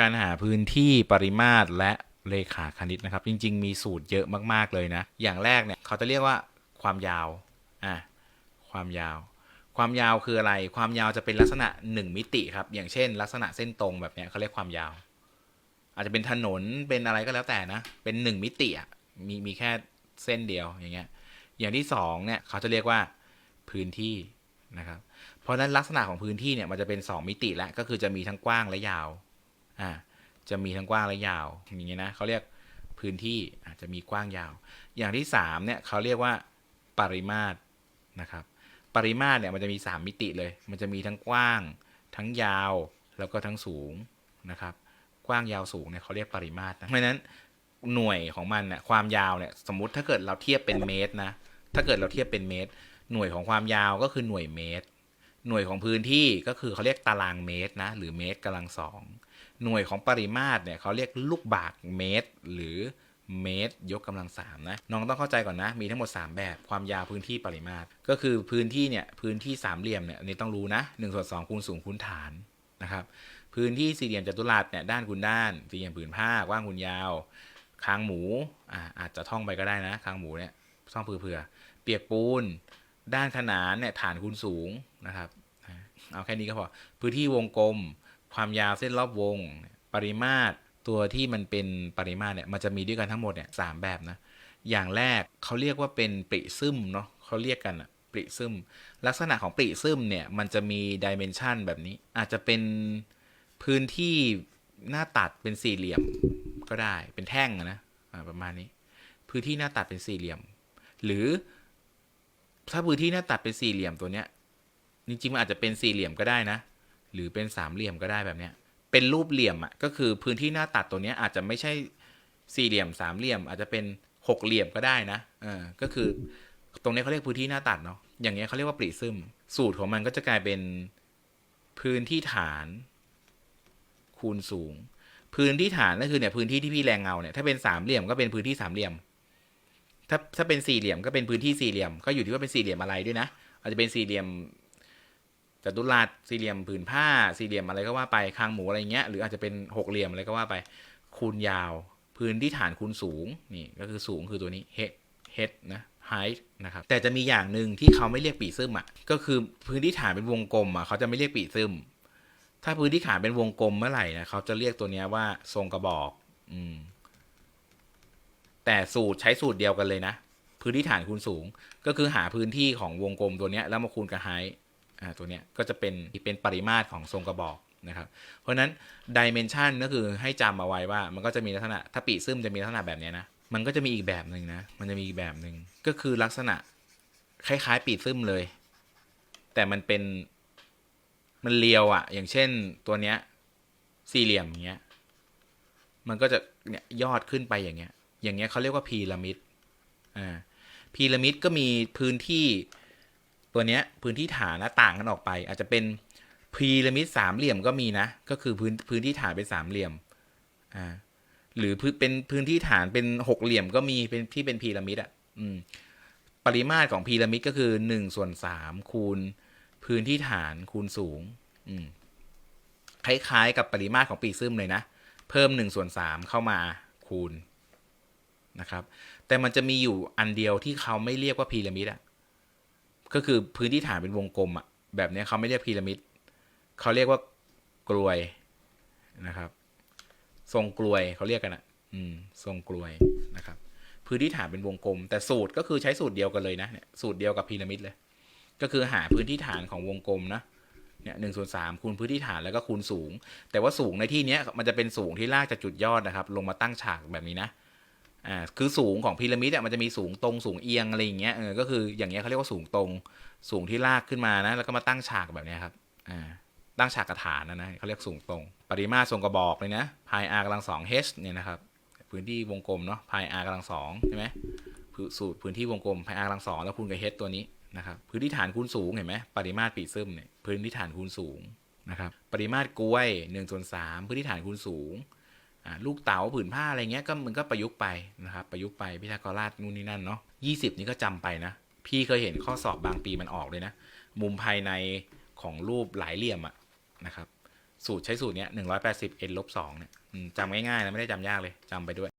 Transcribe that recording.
การหาพื้นที่ปริมาตรและเลขาคณิตนะครับ จริง ๆ มีสูตรเยอะมากๆเลยนะ อย่างแรกเนี่ยเขาจะเรียกว่าความยาวอะความยาว ความยาวคืออะไร ความยาวจะเป็นลักษณะ 1 มิติครับ อย่างเช่น ลักษณะเส้นตรงแบบเนี้ยเขาเรียกความยาว อาจจะเป็นถนนเป็นอะไรก็แล้วแต่นะ เป็น 1 มิติอะมีมีแค่เส้นเดียวอย่างเงี้ย อย่างที่สองเนี่ยเขาจะเรียกว่าพื้นที่นะครับ เพราะฉะนั้นลักษณะของพื้นที่เนี่ยมันจะเป็น 2 มิติแล้วก็คือจะมีทั้งกว้างและยาว อ่าจะมีทั้งกว้างและยาวอย่างเงี้ยนะเขาเรียกพื้นที่อาจจะมีกว้างยาว อย่างที่สามเนี่ยเขาเรียกว่าปริมาตรนะครับ ปริมาตรเนี่ยมันจะมี 3 มิติเลย มันจะมีทั้งกว้าง ทั้งยาวแล้วก็ทั้งสูงนะครับ กว้างยาวสูงเนี่ยเขาเรียกปริมาตรนะเพราะนั้นหน่วยของมันเนี่ยความยาวเนี่ยสมมติถ้าเกิดเราเทียบเป็นเมตรนะถ้าเกิดเราเทียบเป็นเมตร หน่วยของความยาวก็คือหน่วยเมตร หน่วยของพื้นที่ก็คือเขาเรียกตารางเมตรนะหรือเมตรกำลังสอง หน่วยของปริมาตรเนี่ยเขาเรียกลูกบาศก์เมตร หรือเมตร ยกกำลังสามนะน้องต้องเข้าใจก่อนนะ มีทั้งหมด 3 แบบความยาวพื้นที่ปริมาตร ก็คือพื้นที่เนี่ยพื้นที่สามเหลี่ยมเนี่ยอันนี้ต้องรู้นะ1ส่วน2คูณสูงคูณฐานนะครับพื้นที่สี่เหลี่ยมจัตุรัสเนี่ยด้านคูณด้านสี่เหลี่ยมผืนผ้ากว้างคูณยาวคางหมูอ่าอาจจะท่องไปก็ได้นะคางหมูเนี่ยท่องเผื่อเปียกปูน ด้านขนานเนี่ยฐานคูณสูงนะครับเอาแค่นี้ก็พอพื้นที่วงกลม ความยาวเส้นรอบวง ปริมาตรตัวที่มันเป็นปริมาตรเนี่ยมันจะมีด้วยกันทั้งหมดเนี่ยสามแบบนะ อย่างแรกเขาเรียกว่าเป็นปริซึมเนาะเขาเรียกกันอะปริซึม ลักษณะของปริซึมเนี่ยมันจะมีดิเมนชันแบบนี้ อาจจะเป็นพื้นที่หน้าตัดเป็นสี่เหลี่ยมก็ได้เป็นแท่งอะนะประมาณนี้ พื้นที่หน้าตัดเป็นสี่เหลี่ยม หรือ ถ้าพื้นที่หน้าตัดเป็นสี่เหลี่ยมตัวเนี้ยจริงๆมันอาจจะเป็นสี่เหลี่ยมก็ได้นะ หรือเป็นสามเหลี่ยมก็ได้แบบเนี้ย เป็นรูปเหลี่ยมอะก็คือพื้นที่หน้าตัดตัวเนี้ยอาจจะไม่ใช่สี่เหลี่ยมสามเหลี่ยม อาจจะเป็นหกเหลี่ยมก็ได้นะเออก็คือ ตรงนี้เขาเรียกพื้นที่หน้าตัดเนาะอย่างเงี้ยเขาเรียกว่าปริซึมสูตรของมันก็จะกลายเป็นพื้นที่ฐาน คูณสูง พื้นที่ฐานก็คือเนี่ยพื้นที่ที่พี่แรงเงาเนี่ยถ้าเป็นสามเหลี่ยมก็เป็นพื้นที่สามเหลี่ยม ถ้าถ้าเป็นสี่เหลี่ยมก็เป็นพื้นที่สี่เหลี่ยม ก็อยู่ที่ว่าเป็นสี่เหลี่ยมอะไรด้วยนะ อาจจะเป็นสี่เหลี่ยม จัตุรัสสี่เหลี่ยมผืนผ้า สี่เหลี่ยมอะไรก็ว่าไปคางหมูอะไรเงี้ยหรืออาจจะเป็นหกเหลี่ยมอะไรก็ว่าไปคูณยาว พื้นที่ฐานคูณสูงนี่ก็คือสูงคือตัวนี้ head head นะ height นะครับแต่จะมีอย่างหนึ่งที่เขาไม่เรียกปีซึมอะก็คือพื้นที่ฐานเป็นวงกลมอะเขาจะไม่เรียกปีซึมถ้าพื้นที่ฐานเป็นวงกลมเมื่อไหร่นะเขาจะเรียกตัวนี้ว่าทรงกระบอก อืม แต่สูตรใช้สูตรเดียวกันเลยนะพื้นที่ฐานคูณสูง ก็คือหาพื้นที่ของวงกลมตัวนี้แล้วมาคูณกับ height อ่า ตัวเนี้ยก็จะเป็นเป็นปริมาตรของทรงกระบอกนะครับ เพราะนั้นดิเมนชันก็คือให้จำเอาไว้ว่ามันก็จะมีลักษณะถ้าปีซึมจะมีลักษณะแบบเนี้ยนะ มันก็จะมีอีกแบบหนึ่งนะ มันจะมีอีกแบบหนึ่งก็คือลักษณะคล้ายๆปีซึมเลย แต่มันเป็นมันเรียวอะ อย่างเช่นตัวเนี้ยสี่เหลี่ยมอย่างเงี้ย มันก็จะเนี่ยยอดขึ้นไปอย่างเงี้ย อย่างเงี้ยเขาเรียกว่าพีระมิด อ่า พีระมิดก็มีพื้นที่ ตัวเนี้ยพื้นที่ฐานนะต่างกันออกไป อาจจะเป็นพีระมิดสามเหลี่ยมก็มีนะ ก็คือพื้นพื้นที่ฐานเป็นสามเหลี่ยมอ่าหรือพื้นเป็นพื้นที่ฐานเป็นหกเหลี่ยมก็มีเป็นที่เป็นพีระมิดอะอืมปริมาตรของพีระมิดก็คือหนึ่งส่วนสามคูณพื้นที่ฐานคูณสูงอืมคล้ายๆกับปริมาตรของปีซึมเลยนะ เพิ่มหนึ่งส่วนสามเข้ามาคูณนะครับ แต่มันจะมีอยู่อันเดียวที่เขาไม่เรียกว่าพีระมิดอะ ก็คือพื้นที่ฐานเป็นวงกลมอะแบบเนี้ยเขาไม่เรียกพีระมิดเขาเรียกว่ากลวยนะครับ ทรงกลวยเขาเรียกกันอะอืม ทรงกลวยนะครับ พื้นที่ฐานเป็นวงกลม แต่สูตรก็คือใช้สูตรเดียวกันเลยนะเนี่ยสูตรเดียวกับพีระมิดเลย ก็คือหาพื้นที่ฐานของวงกลมนะเนี่ยหนึ่งส่วนสามคูณพื้นที่ฐานแล้วก็คูณสูง แต่ว่าสูงในที่เนี้ยมันจะเป็นสูงที่ลากจากจุดยอดนะครับ ลงมาตั้งฉากแบบนี้นะ อ่าคือสูงของพีระมิดอะมันจะมีสูงตรงสูงเอียงอะไรอย่างเงี้ยเออก็คืออย่างเงี้ยเขาเรียกว่าสูงตรงสูงที่ลากขึ้นมานะ แล้วก็มาตั้งฉากแบบเนี้ยครับอ่าตั้งฉากกระฐานนะนะเขาเรียกสูงตรง ปริมาตรทรงกระบอกเลยนะพาย r กำลังสอง h เนี่ยนะครับพื้นที่วงกลมเนาะพาย r กำลังสองใช่ไหมสูตรพื้นที่วงกลมพาย r กำลังสองแล้วคูณกับ h ตัวนี้นะครับพื้นที่ฐานคูณสูงเห็นไหมปริมาตรปีซึมเนี่ยพื้นที่ฐานคูณสูงนะครับปริมาตรกล้วยหนึ่งส่วนสามพื้นที่ฐานคูณสูง ลูกเต๋าผืนผ้าอะไรเงี้ยก็มันก็ประยุกต์ไปนะครับประยุกต์ไปพิทากราชนู่นนี่นั่นเนาะยี่สิบนี่ก็จำไปนะ พี่เคยเห็นข้อสอบบางปีมันออกเลยนะ มุมภายในของรูปหลายเหลี่ยมอะนะครับ สูตรใช้สูตรเนี้ยหนึ่งร้อยแปดสิบเอ็นลบสองเนี่ยจำง่ายๆนะไม่ได้จำยากเลยจำไปด้วย